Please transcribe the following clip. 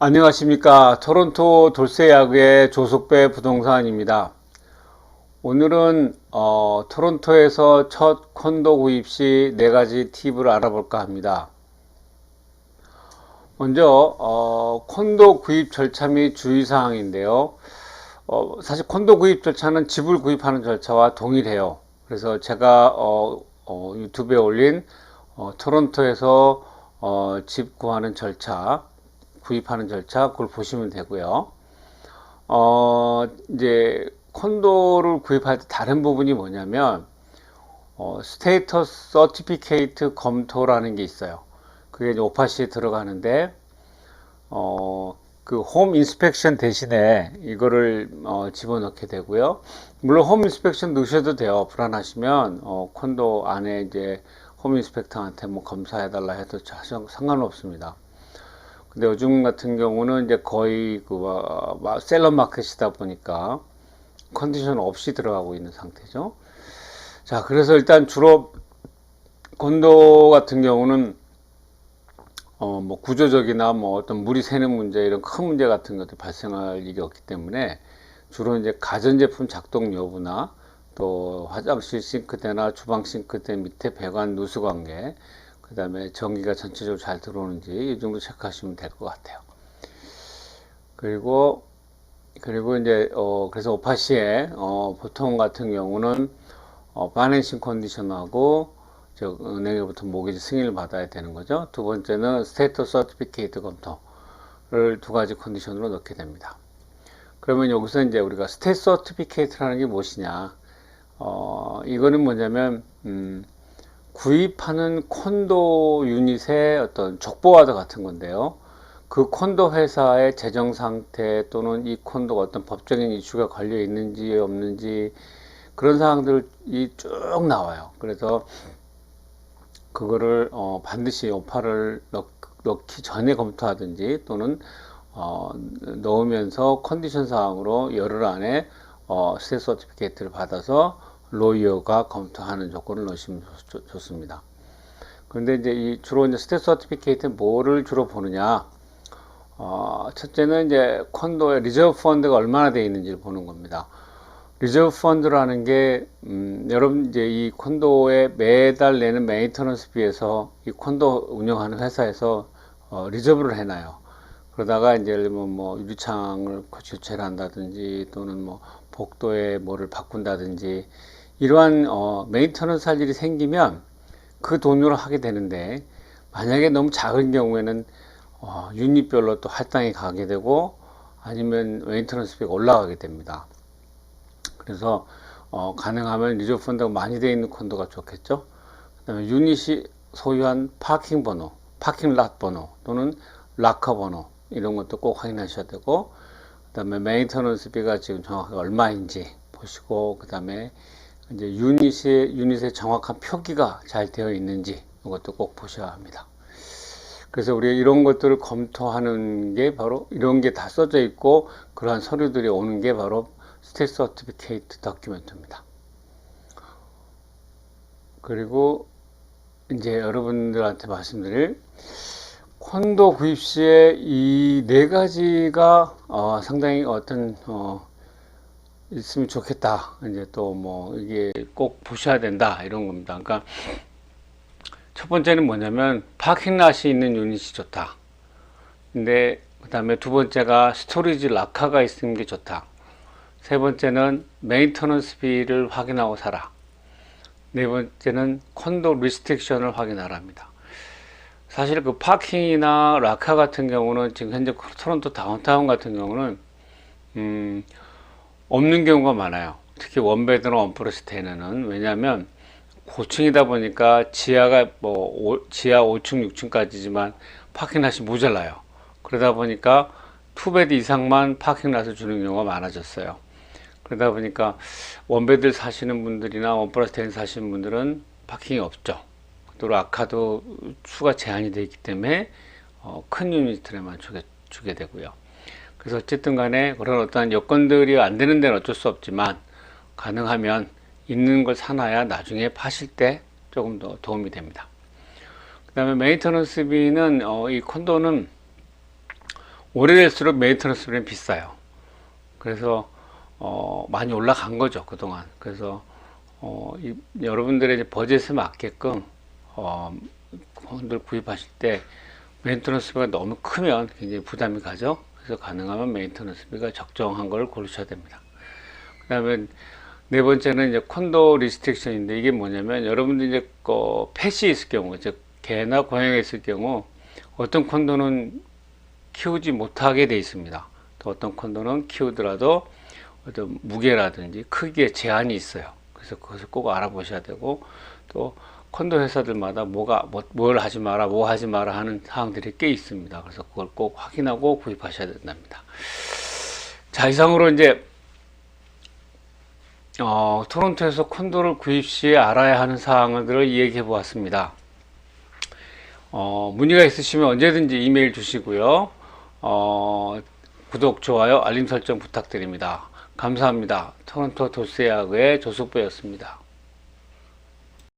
안녕하십니까. 토론토 돌세야구의 조석배 부동산입니다. 오늘은 어, 토론토에서 첫 콘도 구입 시네 가지 팁을 알아볼까 합니다. 먼저 어, 콘도 구입 절차 및 주의사항인데요. 어, 사실 콘도 구입 절차는 집을 구입하는 절차와 동일해요. 그래서 제가 어, 어, 유튜브에 올린 어, 토론토에서 어, 집 구하는 절차 구입하는 절차 그걸 보시면 되고요. 어, 이제 콘도를 구입할 때 다른 부분이 뭐냐면 어, 스테이터스 서티피케이트 검토라는 게 있어요. 그게 이제 오파시에 들어가는데 어, 그 홈 인스펙션 대신에 이거를 어, 집어넣게 되고요. 물론 홈 인스펙션 넣으셔도 돼요. 불안하시면 어, 콘도 안에 이제 홈 인스펙터한테 뭐 검사해달라 해도 상관없습니다. 근데 요즘 같은 경우는 이제 거의 그 어, 셀러 마켓이다 보니까 컨디션 없이 들어가고 있는 상태죠. 자, 그래서 일단 주로 건도 같은 경우는 어, 뭐 구조적이나 뭐 어떤 물이 새는 문제 이런 큰 문제 같은 것들이 발생할 일이 없기 때문에 주로 이제 가전제품 작동 여부나 또 화장실 싱크대나 주방 싱크대 밑에 배관 누수 관계 그 다음에 전기가 전체적으로 잘 들어오는지 이 정도 체크하시면 될 것 같아요. 그리고 그리고 이제 어 그래서 오파시에 어 보통 같은 경우는 어 파이낸싱 컨디션하고 저 은행에부터 모기지 승인을 받아야 되는 거죠. 두 번째는 스테이터 서티피케이트 검토를 두 가지 컨디션으로 넣게 됩니다. 그러면 여기서 이제 우리가 스테이트 서티피케이트라는 게 무엇이냐? 어 이거는 뭐냐면 음 구입하는 콘도 유닛의 어떤 족보와드 같은 건데요. 그 콘도 회사의 재정 상태 또는 이 콘도가 어떤 법적인 이슈가 걸려 있는지 없는지 그런 사항들이 쭉 나와요. 그래서 그거를 어 반드시 오파를 넣, 기 전에 검토하든지 또는 어 넣으면서 컨디션 사항으로 열흘 안에 어 스테이트 서티피케이트를 받아서 로이어가 검토하는 조건을 넣으시면 좋, 습니다 그런데 이제 이 주로 이제 스테이트 서티피케이트 뭐를 주로 보느냐? 어, 첫째는 이제 콘도의 리저브 펀드가 얼마나 되어 있는지를 보는 겁니다. 리저브 펀드라는 게 음, 여러분 이제 이 콘도에 매달 내는 메인터넌스 비에서 이 콘도 운영하는 회사에서 어, 리저브를 해놔요. 그러다가 이제 뭐, 뭐 유리창을 교체를 한다든지 또는 뭐 복도에 뭐를 바꾼다든지 이러한 어, 메인터넌스 할 일이 생기면 그 돈으로 하게 되는데 만약에 너무 작은 경우에는 어, 유닛별로 또 할당이 가게 되고 아니면 메인터넌스비가 올라가게 됩니다. 그래서 어, 가능하면 리저 펀드가 많이 되어 있는 콘도가 좋겠죠. 그다음에 유닛이 소유한 파킹 번호, 파킹 랏 번호 또는 락커 번호 이런 것도 꼭 확인하셔야 되고 그다음에 메인터넌스비가 지금 정확하게 얼마인지 보시고 그다음에 이제 유닛의 유닛의 정확한 표기가 잘 되어 있는지 이것도 꼭 보셔야 합니다. 그래서 우리가 이런 것들을 검토하는 게 바로 이런 게 다 써져 있고 그러한 서류들이 오는 게 바로 스테이트 서티피케이트 다큐멘트입니다. 그리고 이제 여러분들한테 말씀드릴 콘도 구입 시에 이 네 가지가 어, 상당히 어떤 어, 있으면 좋겠다. 이제 또 뭐 이게 꼭 보셔야 된다 이런 겁니다. 그러니까 첫 번째는 뭐냐면 파킹랏이 있는 유닛이 좋다. 근데 그 다음에 두 번째가 스토리지 락카가 있는 게 좋다. 세 번째는 메인터넌스 비를 확인하고 살아. 네 번째는 콘도 리스트릭션을 확인하랍니다. 사실 그 파킹이나 라카 같은 경우는 지금 현재 토론토 다운타운 같은 경우는 음 없는 경우가 많아요. 특히 원베드나 원프로스테이는 왜냐하면 고층이다 보니까 지하가 뭐 오, 지하 5층 6층까지지만 파킹랏이 모자라요. 그러다 보니까 투베드 이상만 파킹랏을 주는 경우가 많아졌어요. 그러다 보니까 원베드 사시는 분들이나 원프로스테인 사시는 분들은 파킹이 없죠. 또 아카도 수가 제한이 되어 있기 때문에 어, 큰 유니트에만 주게, 주게 되고요. 그래서 어쨌든 간에 그런 어떤 여건들이 안 되는 데는 어쩔 수 없지만 가능하면 있는 걸 사놔야 나중에 파실 때 조금 더 도움이 됩니다. 그 다음에 메인터넌스비는 어, 이 콘도는 오래될수록 메인터넌스 비는 비싸요. 그래서 어, 많이 올라간 거죠 그동안. 그래서 어, 이, 여러분들의 버젯에 맞게끔 어, 콘도를 구입하실 때 메인터넌스비가 너무 크면 굉장히 부담이 가죠. 그래서 가능하면 메인터넌스비가 적정한 걸 고르셔야 됩니다. 그 다음에 네 번째는 이제 콘도 리스트릭션인데 이게 뭐냐면 여러분들 이제 그 펫이 있을 경우, 즉 개나 고양이가 있을 경우 어떤 콘도는 키우지 못하게 돼 있습니다. 또 어떤 콘도는 키우더라도 어떤 무게라든지 크기에 제한이 있어요. 그래서 그것을 꼭 알아보셔야 되고 또 콘도 회사들마다 뭐가 뭐, 뭘 하지 마라, 뭐 하지 마라 하는 사항들이 꽤 있습니다. 그래서 그걸 꼭 확인하고 구입하셔야 된답니다. 자 이상으로 이제 어, 토론토에서 콘도를 구입 시에 알아야 하는 사항들을 이야기해 보았습니다. 어, 문의가 있으시면 언제든지 이메일 주시고요. 어, 구독, 좋아요, 알림 설정 부탁드립니다. 감사합니다. 토론토 도스야구의 조숙부였습니다.